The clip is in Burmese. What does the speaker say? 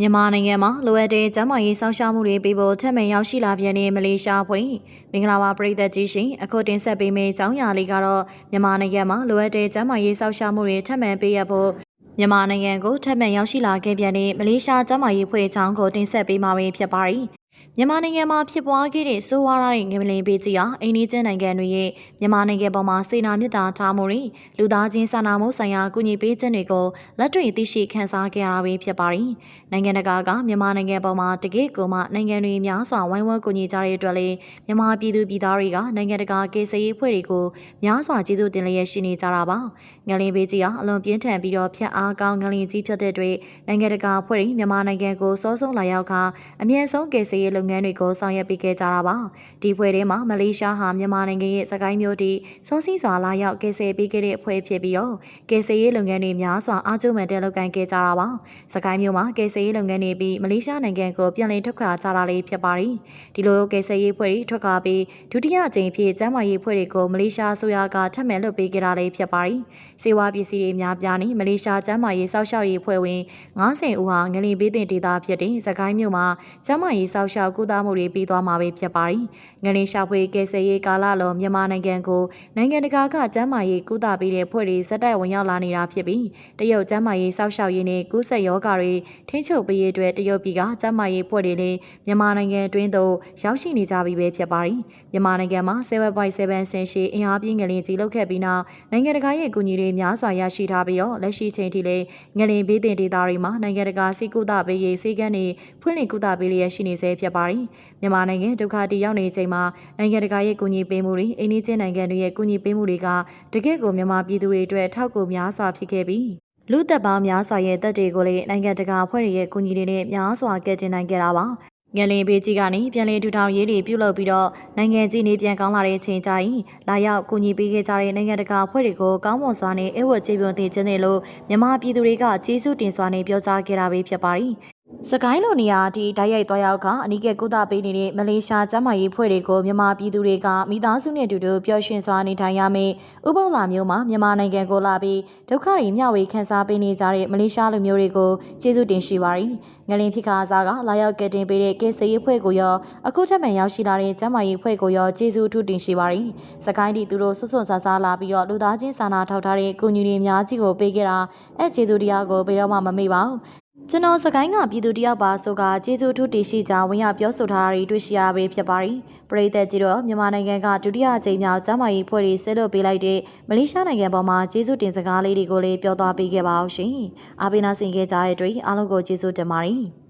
မြန်မာနိုင်ငံမှာလိုအပ်တဲ့ကျန်းမာရေးစောင့်ရှောက်မှုတွေပေးဖို့ထပ်မံရောက်ရှိလာပြန်တဲ့မလေးရှားဖွဲ့မင်္ဂလာပါပရိသတ်ကြီးရှင်အခုတင်ဆက်ပေးမယ့်အကြောင်းအရာလေးကတော့မြန်မာနိုင်ငံမှာလိုအပ်တဲ့ကျန်းမာရေးစောင့်ရှောက်မှုတွေထပ်မံပေးရဖို့မြန်မာနိုင်ငံကိုထပ်မံရောက်ရှိလာခဲ့ပြန်တဲ့မလေးရှားကျန်းမာရေးဖွဲ့အကြောင်းကိုတင်ဆက်ပေးမှာပဲဖြစ်ပါတယ် မြန်မာနိုင်ငံမှာဖြစ်ပွားခဲ့တဲ့ဆိုးဝါးတဲ့ငမလင်ပေးကြီးဟာအိန္ဒိယနိုင်ငံတွေရဲ့မြန်မာနိုင်ငံပေါ်မှာစေနာမြစ်တာထားမှုတွေလူသားချင်းစာနာမှုဆိုင်ရာကူညီပေးခြင်းတွေကိုလက်တွေ့သိရှိခန်းစားခဲ့ရတာပဲဖြစ်ပါတယ်။နိုင်ငံတကာကမြန်မာနိုင်ငံပေါ်မှာတကယ့်ကိုမှနိုင်ငံတွေများစွာဝိုင်းဝန်းကူညီကြတဲ့အတွက်လေမြန်မာပြည်သူပြည်သားတွေကနိုင်ငံတကာကေစရေးဖွဲ့တွေကိုများစွာကျေးဇူးတင်လျက်ရှိနေကြတာပါ။ငလင်ပေးကြီးဟာအလွန်ပြင်းထန်ပြီးတော့ဖျက်အားကောင်းငလင်ကြီးဖြစ်တဲ့အတွက်နိုင်ငံတကာဖွဲ့တွေမြန်မာနိုင်ငံကိုစောဆုံးလာရောက်ခါအမြင့်ဆုံးကေစရေးလုပ်ငန်းတွေကိုဆောင်ရွက်ပေးခဲ့ကြတာပါဒီဖွဲ့ထဲမှာမလေးရှားဟာမြန်မာနိုင်ငံရဲ့စကိုင်းမျိုးတီဆုံးစည်းစွာလာရောက်ကေစရေးပေးခဲ့တဲ့အဖွဲ့ဖြစ်ပြီးတော့ကေစရေးလုပ်ငန်းတွေများစွာအားကျုံမှန်တဲ့လုပ်ကိုင်ခဲ့ကြတာပါစကိုင်းမျိုးမှာကေစရေးလုပ်ငန်းတွေပြီးမလေးရှားနိုင်ငံကိုပြန်လည်ထွက်ခွာကြတာလေးဖြစ်ပါတယ်ဒီလိုကေစရေးဖွဲ့တွေထွက်ခွာပြီးဒုတိယအကြိမ်ဖြစ်ကျန်းမာရေးဖွဲ့တွေကိုမလေးရှားအစိုးရကထပ်မံလုပ်ပေးခဲ့တာလေးဖြစ်ပါတယ်စေဝါပစ္စည်းတွေများပြားနေမလေးရှားကျန်းမာရေးစောက်ရှောက်ရေးဖွဲ့ဝင်90ဦးဟာငလီပေးတင်ဒေသဖြစ်တဲ့စကိုင်းမြို့မှာကျန်းမာရေးစောက်ရှောက်ကုသမှုတွေပေးသွားမှာပဲဖြစ်ပါတယ်။ငလင်ရှာဖွေကယ်ဆယ်ရေးကာလလောမြန်မာနိုင်ငံကိုနိုင်ငံတကာကကျန်းမာရေးကုသပေးတဲ့ဖွဲ့တွေစက်တိုက်ဝင်ရောက်လာနေတာဖြစ်ပြီးတရုတ်ကျန်းမာရေးစောက်ရှောက်ရေးနဲ့ကူးစက်ရောဂါတွေထိန်းချုပ်ပေးရေးအတွက်တရုတ်ပြည်ကကျန်းမာရေးဖွဲ့တွေနဲ့မြန်မာနိုင်ငံအတွင်းသို့ရောက်ရှိနေကြပြီပဲဖြစ်ပါတယ်။မြန်မာနိုင်ငံမှာ7.7ဆင်ရှိအင်အားပြင်းငလင်ကြီးလောက်ခဲ့ပြီးနောက်နိုင်ငံတကာရဲ့အကူအညီတွေများစွာရရှိထားပြီးတော့လက်ရှိချိန်ထိလည်းငလင်ဘေးတင်ဒေသတွေမှာနိုင်ငံတကာစီကုသပေးရေးစီကန်းတွေဖွင့်လှစ်ကုသပေးလျက်ရှိနေဆဲဖြစ်ပါတယ်။မြန်မာနိုင်ငံဒုက္ခတီရောက်နေချိန်မှာနိုင်ငံတကာရဲ့ကူညီပေးမှုတွေအိန္ဒိချင်းနိုင်ငံတွေရဲ့ကူညီပေးမှုတွေကတကယ့်ကိုမြန်မာပြည်သူတွေအတွက်ထောက်ကူများစွာဖြစ်ခဲ့ပြီးလူသက်ပေါင်းများစွာရဲ့တက်တွေကိုလည်းနိုင်ငံတကာအဖွဲ့တွေရဲ့ကူညီတွေနဲ့များစွာကယ်တင်နိုင်ခဲ့တာပါငလင်ဘေးကြီးကနေပြန်လည်ထူထောင်ရေးတွေပြုလုပ်ပြီးတော့နိုင်ငံကြီးနေပြန်ကောင်းလာတဲ့ချိန်ကျရင်လာရောက်ကူညီပေးခဲ့ကြတဲ့နိုင်ငံတကာအဖွဲ့တွေကိုကောင်းမွန်စွာနဲ့အဝတ်ကျေးပြုံတင်ခြင်းတွေလို့မြန်မာပြည်သူတွေကကျေးဇူးတင်စွာနဲ့ပြောကြားခဲ့တာပဲဖြစ်ပါတယ် စကိုင်းလိုနေရာဒီတိုက်ရိုက်သွားရောက်ကအနီးကကုသပေးနေတဲ့မလေးရှားကျန်းမာရေးဖွဲ့တွေကိုမြန်မာပြည်သူတွေကမိသားစုနဲ့အတူတူပျော်ရွှင်စွာနေထိုင်ရမယ်။ဥပုံလာမျိုးမှာမြန်မာနိုင်ငံကိုလာပြီးဒုက္ခတွေမျှဝေခံစားပေးနေကြတဲ့မလေးရှားလူမျိုးတွေကိုကျေးဇူးတင်ရှိပါတယ်။ငလင်ဖြစ်ခါစားကလာရောက်ကတင်ပေးတဲ့ကေဆေးရေးဖွဲ့ကိုရောအခုထပ်မံရောက်ရှိလာတဲ့ကျန်းမာရေးဖွဲ့ကိုရောကျေးဇူးထူးတင်ရှိပါတယ်။စကိုင်းဒီသူတို့ဆွဆွဆဆာလာပြီးတော့လူသားချင်းစာနာထောက်ထားတဲ့ကုညီတွေအများကြီးကိုပေးခဲ့တာအဲကျေးဇူးတရားကိုဘယ်တော့မှမမေ့ပါဘူး။ ကျွန်တော်စကိုင်းကပြည်သူတယောက်ပါဆိုကကျေးဇူးထူးတည်ရှိကြောင်းဝင်ရပြောဆိုထားတာတွေတွေ့ရှိရပေဖြစ်ပါတယ်။ပရိသတ်ကြီးတော့မြန်မာနိုင်ငံကဒုတိယအကြိမ်မြောက်ကျမ်းမာရေးဖွဲ့တွေဆဲလို့ပေးလိုက်တဲ့မလေးရှားနိုင်ငံပေါ်မှာကျေးဇူးတင်စကားလေးတွေကိုလည်းပြောသွားပေးခဲ့ပါအောင်ရှင်။အားပေးနာဆင်ခဲ့ကြတဲ့အတွက်အားလုံးကိုကျေးဇူးတင်ပါတယ်။